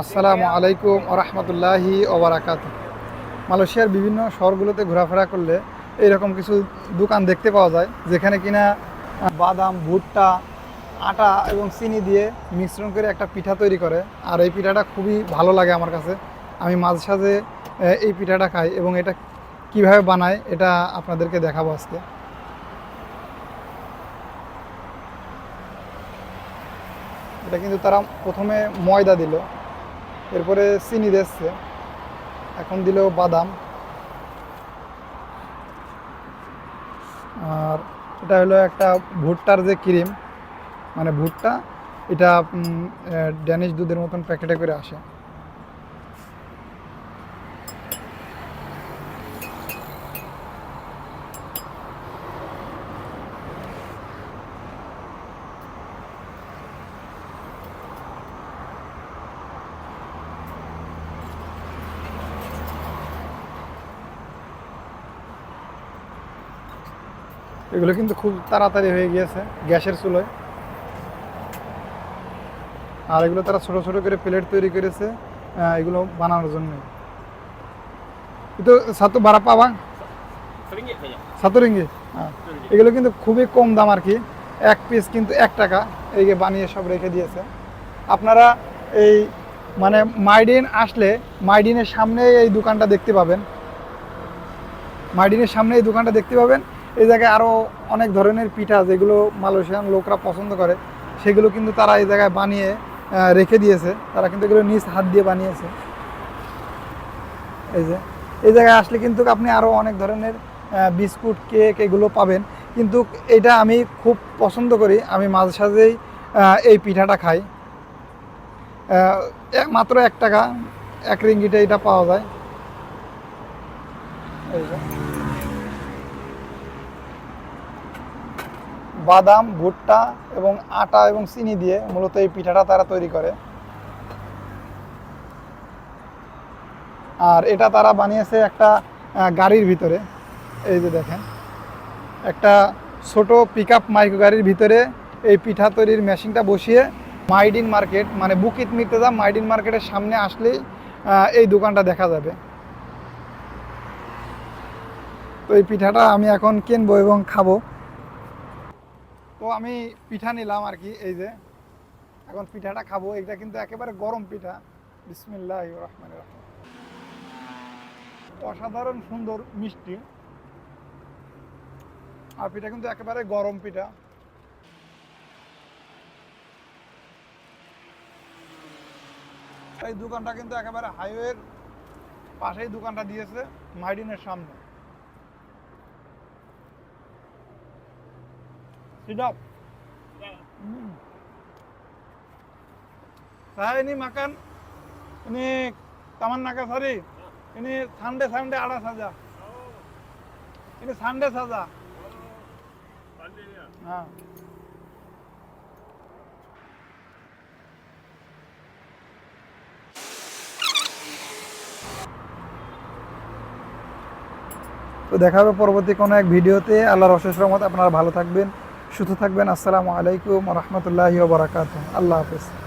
আসসালামু আলাইকুম রহমতুল্লাহি ওবরাকাত মালয়েশিয়ার বিভিন্ন শহরগুলোতে ঘোরাফেরা করলে এইরকম কিছু দোকান দেখতে পাওয়া যায়, যেখানে কিনা বাদাম, ভুট্টা, আটা এবং চিনি দিয়ে মিশ্রণ করে একটা পিঠা তৈরি করে। আর এই পিঠাটা খুবই ভালো লাগে আমার কাছে। আমি মাঝে সাঝে এই পিঠাটা খাই এবং এটা কীভাবে বানায় এটা আপনাদেরকে দেখাবো আজকে। এটা কিন্তু তারা প্রথমে ময়দা দিল। এরপরে চিনি দিচ্ছে এখন দিলেও বাদাম। আর এটা হলো একটা ভুট্টার যে ক্রিম মানে ভুট্টা, এটা ড্যানিশ দুধের মতন প্যাকেটে করে আসে। এগুলো কিন্তু খুব তাড়াতাড়ি হয়ে গিয়েছে গ্যাসের চুলোয়। আর এগুলো তারা ছোট ছোট করে প্লেট তৈরি করেছে এগুলো বানানোর জন্য। কিন্তু সাতু বারা পাবা? Seringgit saja. সাতু রিঙ্গি? হ্যাঁ। এগুলো কিন্তু খুবই কম দাম আর কি, এক পিস কিন্তু এক টাকা, এই যে বানিয়ে সব রেখে দিয়েছে। আপনারা এই মানে মাইডিন আসলে মাইডিনের সামনে এই দোকানটা দেখতে পাবেন। মাইডিনের সামনে এই দোকানটা দেখতে পাবেন। এই জায়গায় আরও অনেক ধরনের পিঠা যেগুলো মালয়েশিয়ান লোকরা পছন্দ করে, সেগুলো কিন্তু তারা এই জায়গায় বানিয়ে রেখে দিয়েছে। তারা কিন্তু এগুলো নিজ হাত দিয়ে বানিয়েছে। এই যে, এই জায়গায় আসলে কিন্তু আপনি আরও অনেক ধরনের বিস্কুট, কেক এগুলো পাবেন। কিন্তু এটা আমি খুব পছন্দ করি। আমি মাঝে সাঝেই এই পিঠাটা খাই। মাত্র এক টাকা, এক রিঙ্গিটে এটা পাওয়া যায়। এই যে। বাদাম, ভুট্টা এবং আটা এবং চিনি দিয়ে মূলত এই পিঠাটা তারা তৈরি করে। আর এটা তারা বানিয়েছে একটা গাড়ির ভিতরে। এই যে দেখেন, একটা ছোট পিক আপ মাইক্রো গাড়ির ভিতরে এই পিঠা তৈরির মেশিনটা বসিয়ে মাইডিন মার্কেট মানে বুকিত মির্তেজা মাইডিন মার্কেটের সামনে আসলেই এই দোকানটা দেখা যাবে। তো এই পিঠাটা আমি এখন কিনবো এবং খাব। আমি পিঠা নিলাম আর কি, এই যে। এখন পিঠাটা খাব। এটা কিন্তু একেবারে গরম পিঠা। বিসমিল্লাহ রহমান রহিম। অসাধারণ সুন্দর মিষ্টি। আর পিঠা কিন্তু একেবারে গরম পিঠা। এই দোকানটা কিন্তু একেবারে হাইওয়ের পাশেই দোকানটা দিয়েছে, মাইডিনের সামনে। Sedap. Hmm. Saya ini makan ini Taman Nagasari. Ini Sunday Sunday ada saja. Oh. Ini Sunday saja. Pandai ya. হ্যাঁ তো দেখা হবে পরবর্তী কোনো এক ভিডিওতে আল্লাহর অশেষ রহমত আপনারা ভালো থাকবেন সুস্থ থাকবেন। আসসালামু আলাইকুম রহমতুল্লাহি বারাকাত আল্লাহ হাফেজ।